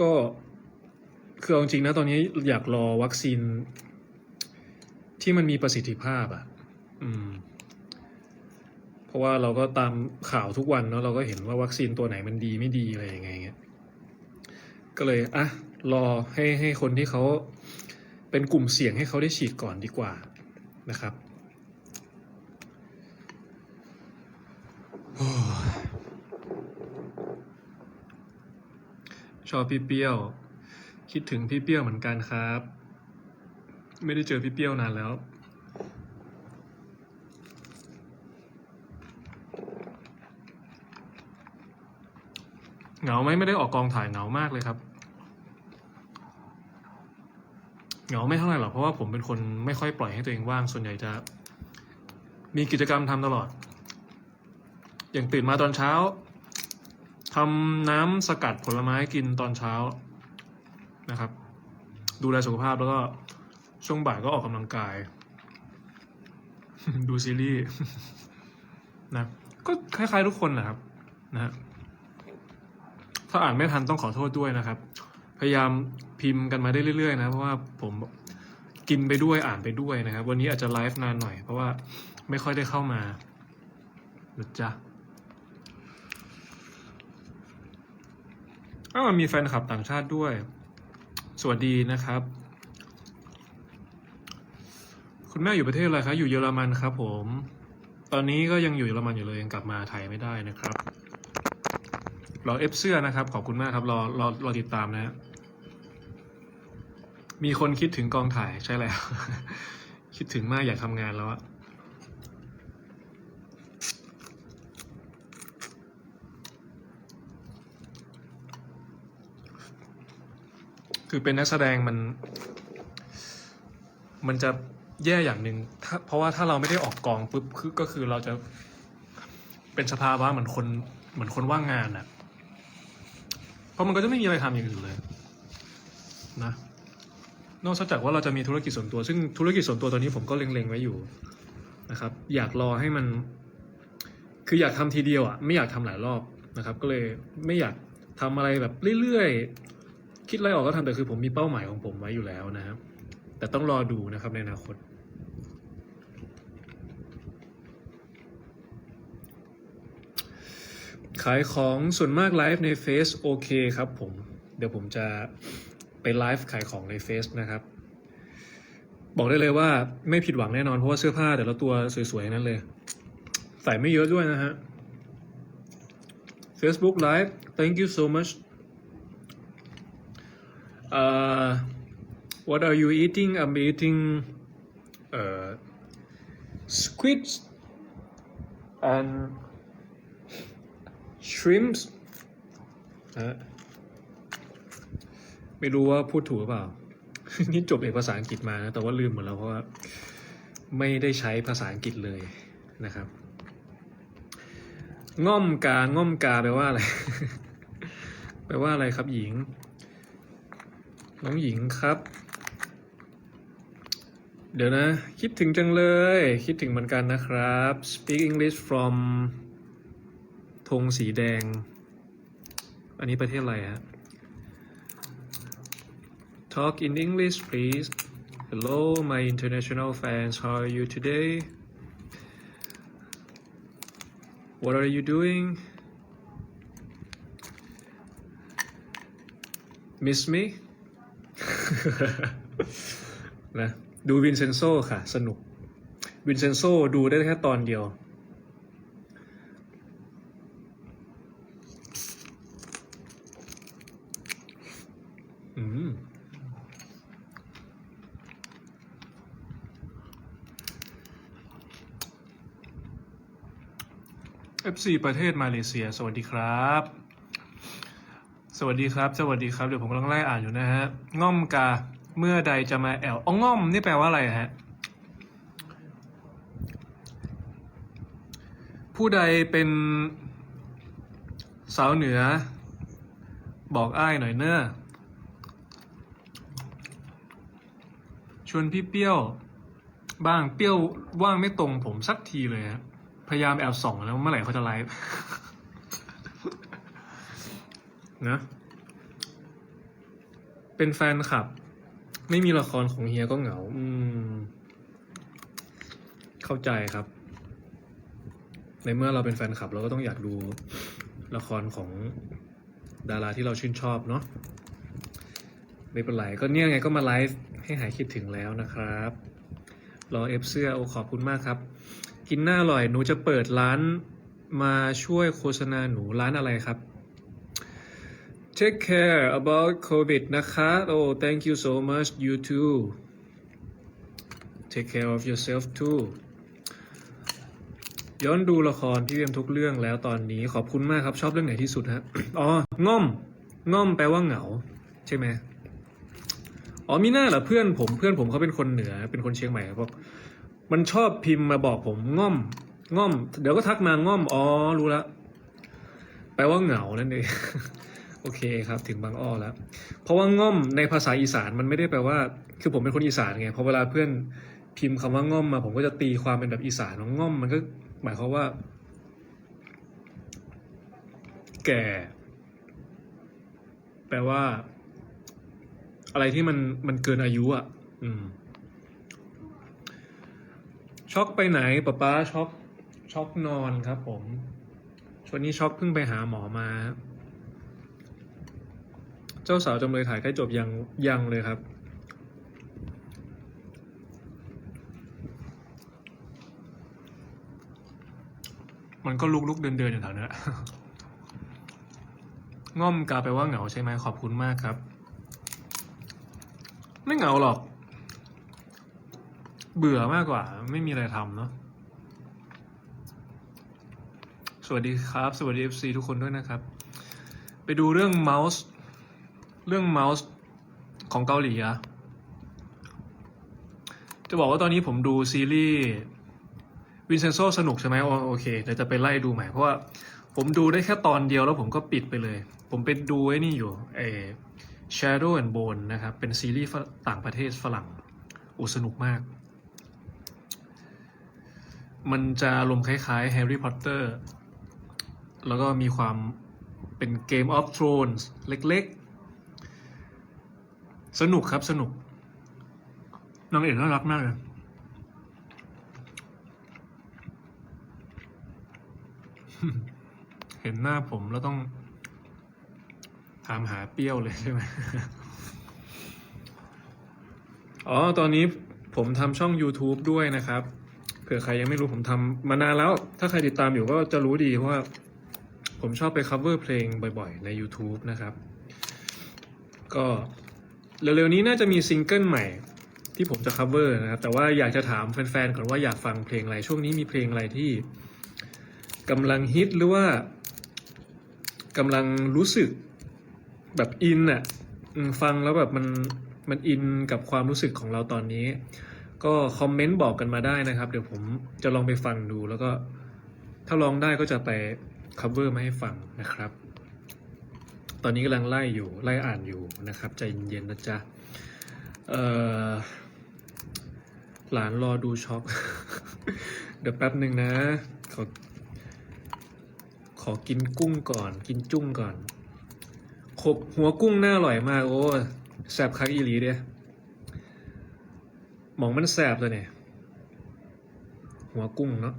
ก็คือเอาจริงๆนะตอนนี้อยากรอวัคซีน ที่มันมีประสิทธิภาพอะ อืม เพราะว่าเราก็ตามข่าวทุกวันเนาะเราก็เห็นว่าวัคซีนตัวไหนมันดีไม่ดีอะไรยังไงเงี้ยก็เลยอะรอให้ให้คนที่เขาเป็นกลุ่มเสี่ยงให้เขาได้ฉีดก่อนดีกว่านะครับ โอ้ย ชอบพี่เปี้ยว คิดถึงพี่เปี้ยวเหมือนกันครับ ไม่ได้เจอพี่เปี้ยวนานแล้ว เหงาไหมไม่ได้ออกกองถ่ายเหงามากเลยครับ เหงาไม่เท่าไหร่หรอกเพราะว่าผมเป็นคนไม่ค่อยปล่อยให้ตัวเองว่างส่วนใหญ่จะ มีกิจกรรมทำตลอด อย่างตื่นมาตอนเช้า ทำน้ำสกัดผลไม้กินตอนเช้านะครับ ดูแลสุขภาพแล้วก็ช่วงบ่ายก็ออกกำลังกาย ดูซีรีส์นะก็คล้ายๆทุกคนแหละครับนะฮะถ้าอ่านไม่ทันต้องขอโทษด้วยนะครับ พยายามพิมพ์กันมาได้เรื่อยๆนะเพราะว่าผมกินไปด้วยอ่านไปด้วยนะครับ วันนี้อาจจะไลฟ์นานหน่อย เพราะว่าไม่ค่อยได้เข้ามานะจ๊ะ อ้าวมีแฟนคลับต่างชาติด้วย สวัสดีนะครับ คุณแม่อยู่ประเทศอะไรคะ อยู่เยอรมันครับ ผม ตอนนี้ก็ยังอยู่เยอรมันอยู่เลยยังกลับมาไทยไม่ได้นะครับ รอเอฟเสื้อนะครับ ขอบคุณมากครับ รอรอรอติดตามนะฮะมีคนคิดถึงกองถ่ายใช่แล้ว คิดถึงมากอยากทำงานแล้วอะ คือเป็นนักแสดงมัน มันจะแย่อย่างหนึ่งถ้าเพราะว่าถ้าเราไม่ได้ออกกองปุ๊บคือก็คือเราจะเป็นสภาวะเหมือนคนเหมือนคนว่างงานอะเพราะมันก็จะไม่มีอะไรทำอย่างอื่นเลย นะ นอกจากว่าเราจะมีธุรกิจส่วนตัว ซึ่งธุรกิจส่วนตัวตอนนี้ผมก็เล็งๆไว้อยู่นะครับ อยากรอให้มัน คืออยากทำทีเดียวอะ ไม่อยากทำหลายรอบนะครับ ก็เลยไม่อยากทำอะไรแบบเรื่อยๆ คิดอะไรออกก็ทำแต่คือผมมีเป้าหมายของผมไว้อยู่แล้วนะครับ แต่ต้องรอดูนะครับในอนาคตขายของส่วนมากไลฟ์ในเฟซโอเคครับผม เดี๋ยวผมจะไปไลฟ์ขายของในเฟซนะครับ บอกได้เลยว่าไม่ผิดหวังแน่นอนเพราะว่าเสื้อผ้าแต่ละตัวสวยๆนั้นเลย ใส่ไม่เยอะด้วยนะฮะ Facebook Live thank you so much uh, what are you eating I'm eating uh, squids and shrimps นะฮะไม่รู้ว่าพูดถูกหรือเปล่า นี่จบเอกภาษาอังกฤษมานะ แต่ว่าลืมหมดแล้วเพราะว่าไม่ได้ใช้ภาษาอังกฤษเลยนะครับ ง่อมกา ง่อมกาแปลว่าอะไร แปลว่าอะไรครับหญิง น้องหญิงครับ เดี๋ยวนะ คิดถึงจังเลย คิดถึงเหมือนกันนะครับ speak English from ธงสีแดง อันนี้ประเทศอะไรฮะ Talk in English please Hello my international fans how are you today What are you doing Miss me นะดูวินเซนโซค่ะ สนุก วินเซนโซดูได้แค่ตอนเดียว อืม FC ประเทศมาเลเซีย สวัสดีครับ สวัสดีครับ สวัสดีครับ เดี๋ยวผมกำลังไล่อ่านอยู่นะฮะ ง่อมกา เมื่อใดจะมาแอลอ๋อง่อมนี่แปลว่าอะไรฮะ ผู้ใดเป็นสาวเหนือ บอกอ้ายหน่อยเน้อ ชวนพี่เปี้ยว บ้างเปี้ยวว่างไม่ตรงผมสักทีเลยฮะ พยายามแอบส่องแล้วเมื่อไหร่เขาจะไลฟ์ นะ เป็นแฟนคลับ ไม่มีละครของเฮียก็เหงา อืม เข้าใจครับ ในเมื่อเราเป็นแฟนคลับ เราก็ต้องอยากดูละครของดาราที่เราชื่นชอบเนาะไม่เป็นไรก็เนี่ยไงก็มาไลฟ์ให้หายคิดถึงแล้วนะครับ รอเอฟเสื้อโอขอบคุณมากครับ กินหน้าอร่อยหนูจะเปิดร้านมาช่วยโฆษณาหนูร้านอะไรครับ Take care about COVID นะคะโอ้ thank you so much you too Take care of yourself too ย้อนดูละครพี่เวียมทุกเรื่องแล้วตอนนี้ขอบคุณมากครับชอบเรื่องไหนที่สุดฮะอ๋อง่อมง่อมแปลว่าเหงา ใช่ไหมอ๋อมีหน้าเหรอเพื่อนผมเพื่อนผมเขาเป็นคนเหนือ เป็นคนเชียงใหม่ครับบอกมันชอบพิมพ์มาบอกผมง่อมง่อม เดี๋ยวก็ทักมาง่อมอ๋อรู้ละแปลว่าเหงานั่นเอง โอเคครับถึงบางอ้อแล้ว เพราะว่าง่อมในภาษาอีสานมันไม่ได้แปลว่า คือผมเป็นคนอีสานไงพอเวลาเพื่อนพิมพ์คำว่าง่อมมา ผมก็จะตีความเป็นแบบอีสานว่าง่อมมันก็หมายความว่า แก่ แปลว่า อะไรที่มันมันเกินอายุอะ อืม ช็อกไปไหนป๊าป๊าช็อกช็อกนอนครับผมช่วงนี้ช็อกเพิ่งไปหาหมอมา เจ้าสาวจำเลยถ่ายใกล้จบยังยังเลยครับ มันก็ลุกลุกเดินเดินอยู่แถวนั้นง่อมกาไปว่าเหงาใช่ไหมขอบคุณมากครับ ไม่เหงาหรอก เบื่อมากกว่า ไม่มีอะไรทำเนาะสวัสดีครับ สวัสดี FC ทุกคนด้วยนะครับ ไปดูเรื่องเมาส์ เรื่องเมาส์ของเกาหลีอะจะบอกว่าตอนนี้ผมดูซีรีส์วินเซนโซสนุกใช่ไหมโอโอเคเดี๋ยวจะไปไล่ดูใหม่เพราะว่าผมดูได้แค่ตอนเดียวแล้วผมก็ปิดไปเลย ผมไปดูไอ้นี่อยู่เอ Shadow and Bone นะครับ เป็นซีรีส์ฝต่างประเทศฝรั่งอ้สนุกมาก มันจะอารมณ์คล้ายๆ Harry Potter แล้วก็มีความเป็น Game of Thrones เล็กๆ สนุกครับสนุกนางเอกน่ารักมากเลยเห็นหน้าผมแล้วต้องถามหาเปรี้ยวเลยใช่ไหมอ๋อ ตอนนี้ผมทำช่อง YouTube ด้วยนะครับ เผื่อใครยังไม่รู้ผมทำมานานแล้ว ถ้าใครติดตามอยู่ก็จะรู้ดีว่า ผมชอบไป cover เพลงบ่อยๆ ใน YouTube นะครับ ก็ เร็วๆนี้น่าจะมีซิงเกิลใหม่ที่ผมจะ cover นะครับ แต่ว่าอยากจะถามแฟนๆก่อนว่าอยากฟังเพลงอะไร ช่วงนี้มีเพลงอะไรที่กำลังฮิตหรือว่ากำลังรู้สึกแบบอินอะฟังแล้วแบบมันมันอินกับความรู้สึกของเราตอนนี้ ก็คอมเมนต์บอกกันมาได้นะครับ เดี๋ยวผมจะลองไปฟังดูแล้วก็ถ้าลองได้ก็จะไป cover มาให้ฟังนะครับ ตอนนี้กำลังไล่อยู่ไล่อ่านอยู่นะครับใจเย็นๆนะจ๊ะหลานรอดูช็อกเดี๋ยวแป๊บหนึ่งนะ ขอ ขอกินกุ้งก่อน กินจุ้งก่อนขบหัวกุ้งน่าอร่อยมาก โอ้แสบคักอีหลีเดียหมองมันแสบเลยเนี่ย หัวกุ้งเนาะ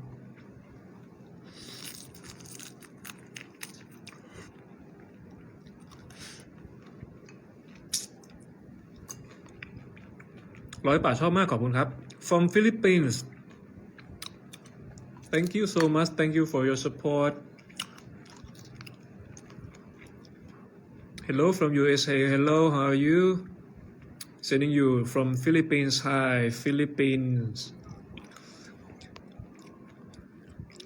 ร้อยป่าชอบมากขอบคุณครับ from Philippines thank you so much thank you for your support hello from USA hello how are you sending you from Philippines hi Philippines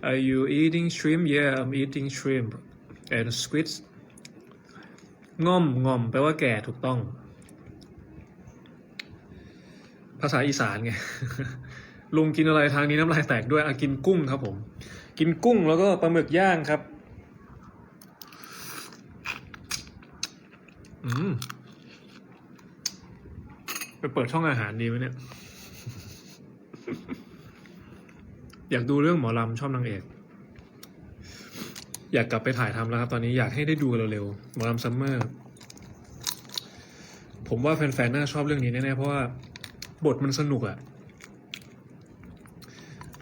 are you eating shrimp yeah I'm eating shrimp and squid ง่อมง่อมแปลว่าแก่ถูกต้อง ภาษาอีสานไงลุงกินอะไรทางนี้น้ำลายแตกด้วยอะกินกุ้งครับผม กินกุ้งแล้วก็ปลาหมึกย่างครับ อืมไปเปิดช่องอาหารดีไหมเนี่ย อยากดูเรื่องหมอลำชอบนางเอก อยากกลับไปถ่ายทำแล้วครับ ตอนนี้อยากให้ได้ดูเร็วๆหมอลำซัมเมอร์ ผมว่าแฟนๆน่าชอบเรื่องนี้แน่ๆเพราะว่า บทมันสนุกอะ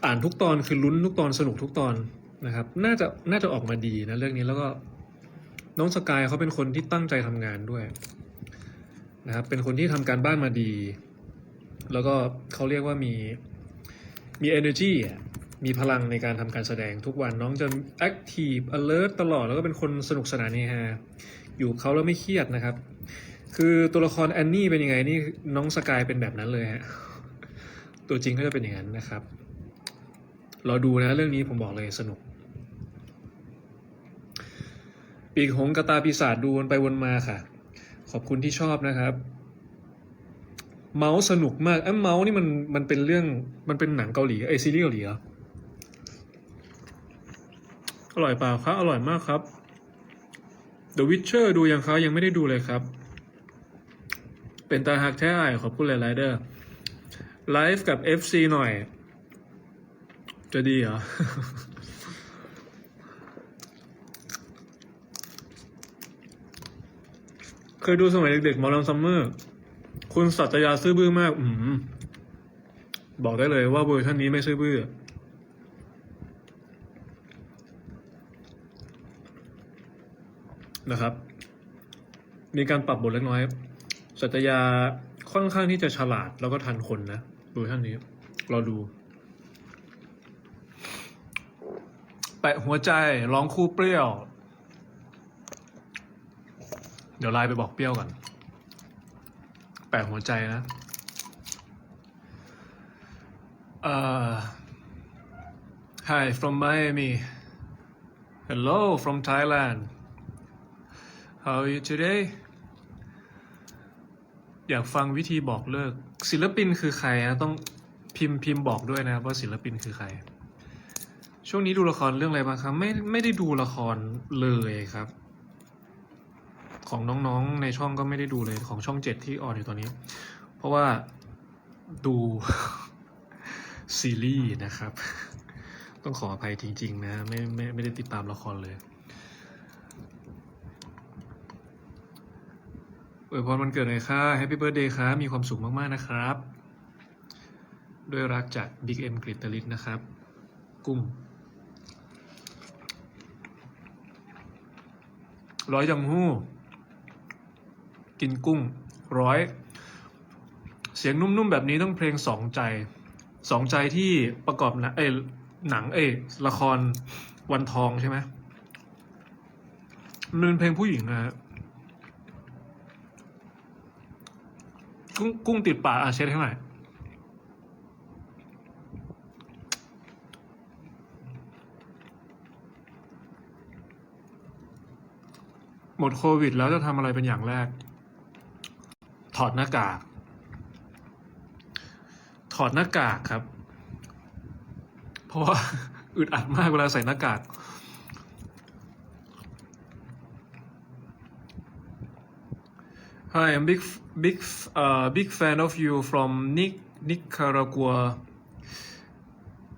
อ่านทุกตอนคือลุ้นทุกตอนสนุกทุกตอนนะครับ น่าจะน่าจะออกมาดีนะเรื่องนี้แล้วก็น้องสกายเขาเป็นคนที่ตั้งใจทำงานด้วยนะครับ เป็นคนที่ทำการบ้านมาดี แล้วก็เขาเรียกว่ามีมี energy อะมีพลังในการทำการแสดงทุกวันน้องจะ active alert ตลอดแล้วก็เป็นคนสนุกสนานเฮฮาอยู่เขาแล้วไม่เครียดนะครับ คือตัวละครแอนนี่เป็นยังไงนี่น้องสกายเป็นแบบนั้นเลยฮะตัวจริงก็จะเป็นอย่างนั้นนะครับราดูนะเรื่องนี้ผมบอกเลยสนุก ปีกหงกระตาปีศาจดูวนไปวนมาค่ะ ขอบคุณที่ชอบนะครับ เมาส์สนุกมากเอ้เมาส์นี่มันมันเป็นเรื่องมันเป็นหนังเกาหลีเอซีรีส์เกาหลีเหรออร่อยเปล่าครับอร่อยมากครับ The Witcher ดูยังคะยังไม่ได้ดูเลยครับ เป็นตาหักแท้ไอขอบคุณหลายๆเด้อไลฟ์กับ FC หน่อย จะดีเหรอ เคยดูสมัยเด็กๆมอลำซัมเมอร์ คุณสัตยาซื่อบื้อมาก อืมบอกได้เลยว่าเวอร์ชันนี้ไม่ซื่อบื้อนะครับ มีการปรับบทเล็กน้อย สัตยาค่อนข้างที่จะฉลาดแล้วก็ทันคนนะเวอร์ชันนี้เราดู แปะหัวใจร้องคู่เปรี้ยว เดี๋ยวไลน์ไปบอกเปรี้ยวก่อน แปะหัวใจนะ เอ่อ Hi from Miami Hello from Thailand How are you today อยากฟังวิธีบอกเลิก ศิลปินคือใครนะต้องพิมพ์พิมพ์บอกด้วยนะครับว่าศิลปินคือใคร ช่วงนี้ดูละครเรื่องอะไรบ้างครับ ไม่ไม่ได้ดูละครเลยครับ ของน้องๆในช่องก็ไม่ได้ดูเลยของช่องเจ็ดที่ออนอยู่ตอนนี้ เพราะว่าดูซีรีส์นะครับ ต้องขออภัยจริง ๆ นะ ไม่ไม่ไม่ได้ติดตามละครเลย วยพรวันเกิดหน่อยค่ะแฮปปี้เบิร์ดเดย์ครับมีความสุขมาก ๆ นะครับ ด้วยรักจาก Big M กริตลิตนะครับ กุ้ง ร้อยยำหู้ กินกุ้ง ร้อย เสียงนุ่ม ๆ แบบนี้ต้องเพลงสองใจ สองใจที่ประกอบนะเอ้หนังเอ้ละครวันทองใช่ไหมมันเป็นเพลงผู้หญิงนะฮะ กุ้งกุ้งติดปากอะเช็ดให้หน่อยหมดโควิดแล้วจะทำอะไรเป็นอย่างแรก ถอดหน้ากาก ถอดหน้ากากครับ เพราะว่าอึดอัดมากเวลาใส่หน้ากาก Hi I'm big big uh big fan of you from Nic Nicaragua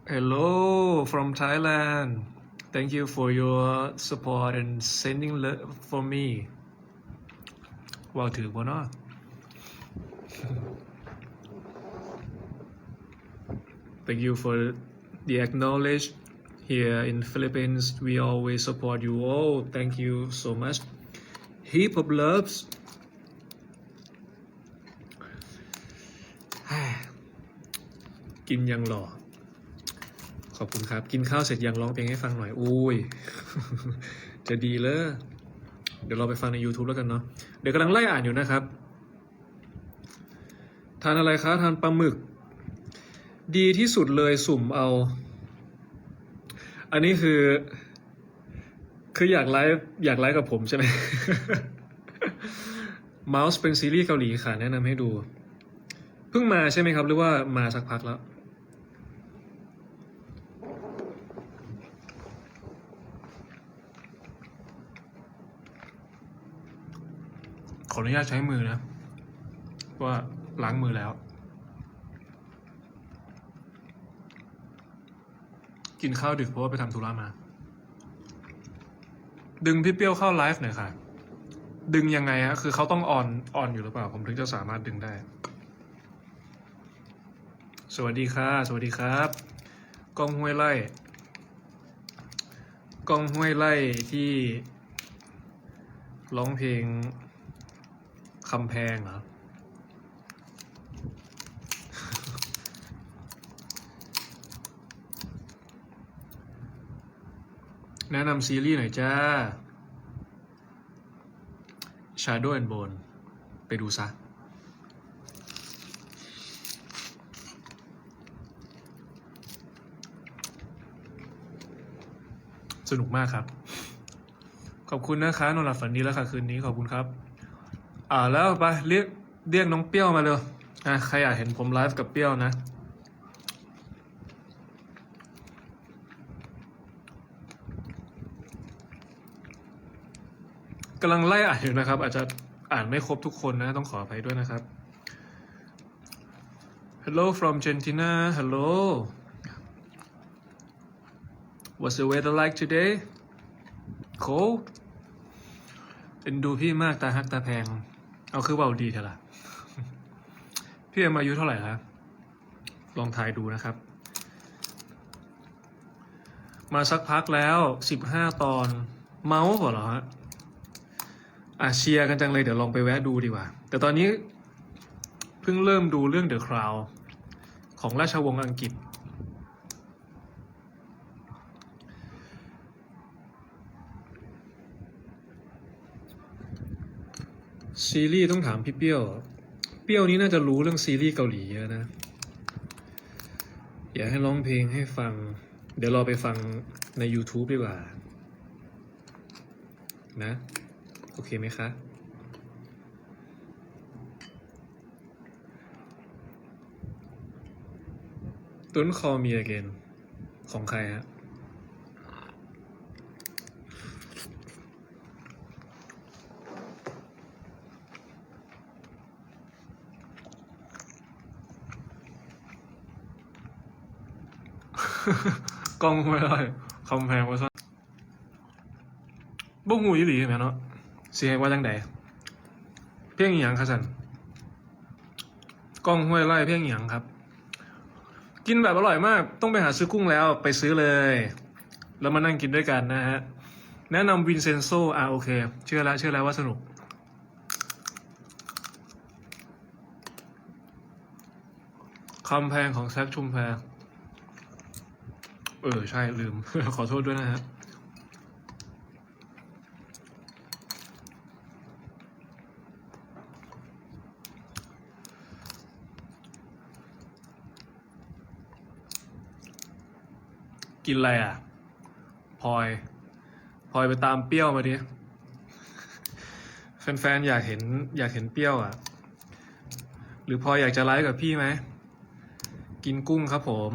Hello from Thailand Thank you for your support and sending love for me ว่าวถือบ่เนาะ Thank you for the acknowledge here in Philippines. We always support you all. Thank you so much. Heap of loves. กินยังหล่อ ขอบคุณครับ กินข้าวเสร็จยังร้องเพลงให้ฟังหน่อย อุ้ย จะดีเลยเดี๋ยวเราไปฟังใน YouTube แล้วกันเนาะ เดี๋ยวกำลังไล่อ่านอยู่นะครับ ทานอะไรคะทานปลาหมึก ดีที่สุดเลยสุ่มเอา อันนี้คือ คืออยากไลฟ์อยากไลฟ์กับผมใช่ไหม Mouse เป็นซีรีส์เกาหลีค่ะ แนะนำให้ดู เพิ่งมาใช่ไหมครับ หรือว่ามาสักพักแล้ว ออนุญาตใช้มือนะว่าล้างมือแล้ว กินข้าวดึกเพราะว่าไปทำธุระมา ดึงพี่เปี้ยวเข้าไลฟ์หน่อยค่ะ ดึงยังไงฮะคือเขาต้องออนออนอยู่หรือเปล่า ผมถึงจะสามารถดึงได้ สวัสดีค่ะ สวัสดีครับกล้องห้วยไล่กล้องห้วยไล่ที่ร้องเพลง คำแพงเหรอ แนะนำซีรีส์หน่อยจ้า Shadow and Bone ไปดูซะ สนุกมากครับ ขอบคุณนะคะนอนหลับฝันดีแล้วค่ะ คืนนี้ขอบคุณครับ อ่าแล้วไปเรียกเรียกน้องเปรี้ยวมาเลยอะใครอยากเห็นผมไลฟ์กับเปรี้ยวนะกำลังไล่อ่านอยู่นะครับ อาจจะอ่านไม่ครบทุกคนนะ ต้องขออภัยด้วยนะครับ Hello from Argentina Hello What's the weather like today Cold เอ็นดูพี่มากตาฮักตาแพง เอาคือเบาดีเถอะล่ะ พี่เอ็มอายุเท่าไหร่ครับลองทายดูนะครับ มาสักพักแล้วสิบห้าตอน เมาส์เหรอฮะอะเชียร์กันจังเลยเดี๋ยวลองไปแวะดูดีกว่า แต่ตอนนี้เพิ่งเริ่มดูเรื่อง The Crown ของราชวงศ์อังกฤษ ซีรีส์ต้องถามพี่เปี้ยว เปี้ยวนี้น่าจะรู้เรื่องซีรีส์เกาหลีเยอะนะ อยากให้ร้องเพลงให้ฟัง เดี๋ยวรอไปฟังใน YouTube ดีกว่า นะ โอเคไหมคะตุนคอมี again ของใครฮะ กล้องไม่ได้คำแพงว่าซะบุกงูยี่หลีเห็นไหมเนาะเสียว่าจังใดเพียงอหยางครับสันกล้องห้วยไร่เพียงอหยางครับ กินแบบอร่อยมาก ต้องไปหาซื้อกุ้งแล้วไปซื้อเลย แล้วมานั่งกินด้วยกันนะฮะ แนะนำวินเซนโซอะโอเค เชื่อแล้วเชื่อแล้วว่าสนุกคำแพงของแซคชุมแพร เออ ใช่ลืม ขอโทษด้วยนะฮะกินอะไรอะพลอยพลอยไปตามเปรี้ยวมาดิแฟนๆอยากเห็น อยากเห็นเปรี้ยวอะ หรือพลอยอยากจะไลฟ์กับพี่ไหม กินกุ้งครับผม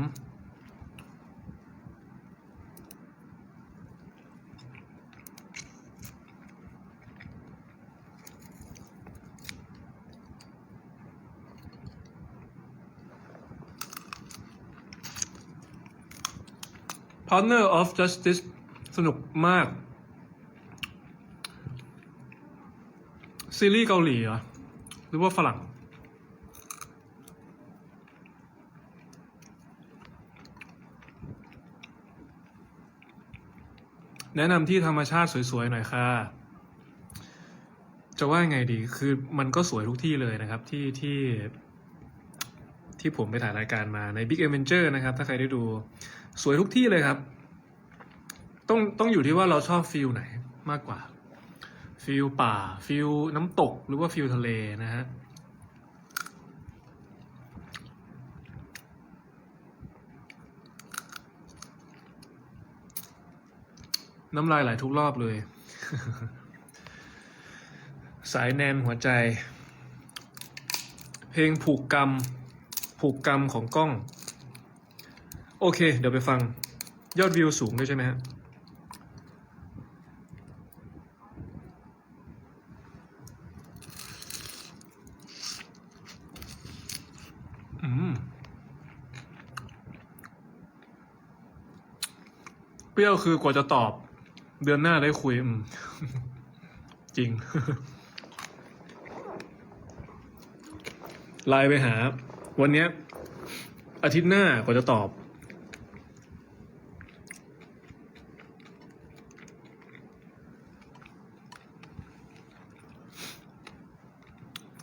Partner of Justice สนุกมาก ซีรีส์เกาหลีเหรอ หรือว่าฝรั่ง แนะนำที่ธรรมชาติสวยๆ หน่อยค่ะ จะว่าไงดี คือมันก็สวยทุกที่เลยนะครับที่ที่ที่ผมไปถ่ายรายการมาใน Big Adventure นะครับ ถ้าใครได้ดู สวยทุกที่เลยครับ ต้องต้องอยู่ที่ว่าเราชอบฟิลไหนมากกว่า ฟิลป่า ฟิลน้ำตก หรือว่าฟิลทะเลนะฮะน้ำลายไหลทุกรอบเลย สายแนนหัวใจ เพลงผูกกรรม ผูกกรรมของกล้อง โอเค เดี๋ยวไปฟังยอดวิวสูงด้วยใช่ไหมฮะอืมเปรี้ยวคือกว่าจะตอบ เดือนหน้าได้คุยจริงไลน์ไปหา วันนี้อาทิตย์หน้ากว่าจะตอบ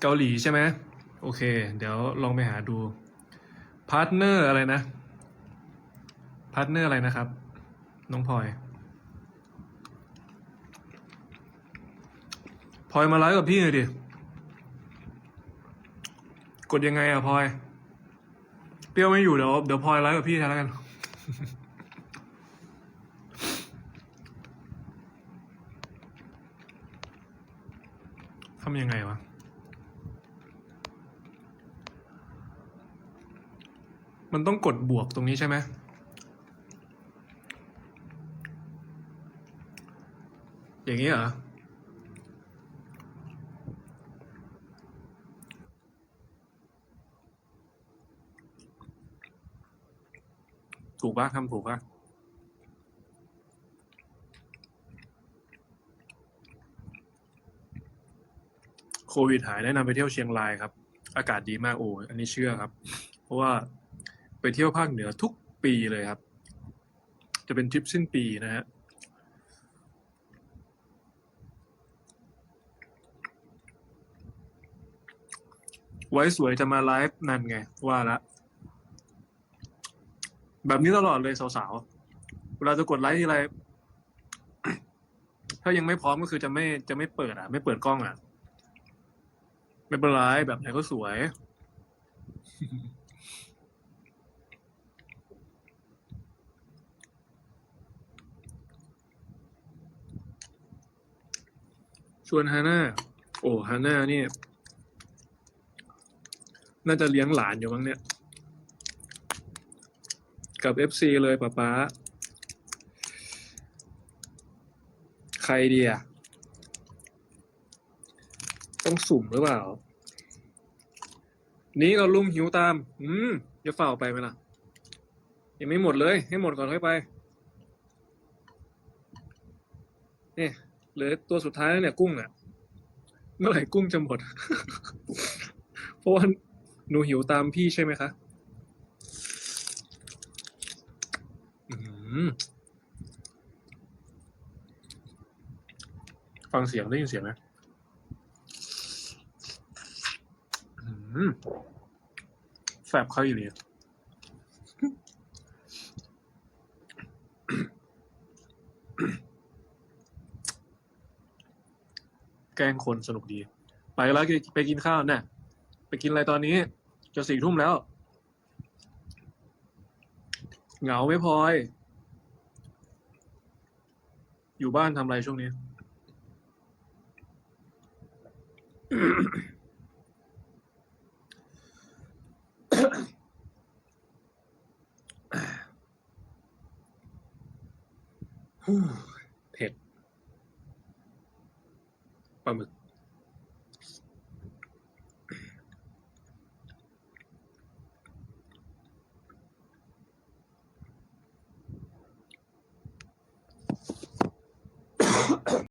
เกาหลีใช่ไหมโอเค เดี๋ยวลองไปหาดูพาร์ทเนอร์อะไรนะพาร์ทเนอร์อะไรนะครับ น้องพลอยพลอยมาไลฟ์กับพี่หน่อยดิ กดยังไงอะพลอย เปรี้ยวไม่อยู่เดี๋ยวเดี๋ยวพลอยไลฟ์กับพี่แทนแล้วกัน ทำยังไงวะ มันต้องกดบวกตรงนี้ใช่ไหมอย่างนี้เหรอ ถูกปะทำถูกปะโควิดหายแนะนำไปเที่ยวเชียงรายครับ อากาศดีมากโอ้อันนี้เชื่อครับ เพราะว่า ไปเที่ยวภาคเหนือทุกปีเลยครับ จะเป็นทริปสิ้นปีนะฮะไว้สวยจะมาไลฟ์นั่นไง ว่าละ แบบนี้ตลอดเลยสาวๆ เวลาจะกดไลค์ทีไร ถ้ายังไม่พร้อมก็คือจะไม่จะไม่เปิดอะ ไม่เปิดกล้องอะ ไม่เป็นไรแบบไหนก็สวย ชวนฮาน่าโอ้ฮาน่านี่น่าจะเลี้ยงหลานอยู่มั้งเนี่ย กับเอฟซีเลยป๊าป๊าใครดีอะต้องสุ่มหรือเปล่า นี่เราลุงหิวตาม อืมจะเฝ้าไปไหมล่ะ ยังไม่หมดเลย ให้หมดก่อนค่อยไป เนี่ย หลือตัวสุดท้ายเนี่ยกุ้งอะเมื่อไหร่กุ้งจะหมด เพราะว่าหนูหิวตามพี่ใช่ไหมคะฟังเสียงได้ยินเสียงไหมแสบเข้าอยู่เลย แกล้งคนสนุกดี ไปแล้วไปกินข้าวน่ะไปกินอะไรตอนนี้จะสี่ทุ่มแล้ว เหงาไม่พลอย อยู่บ้านทำอะไรช่วงนี้ 啊不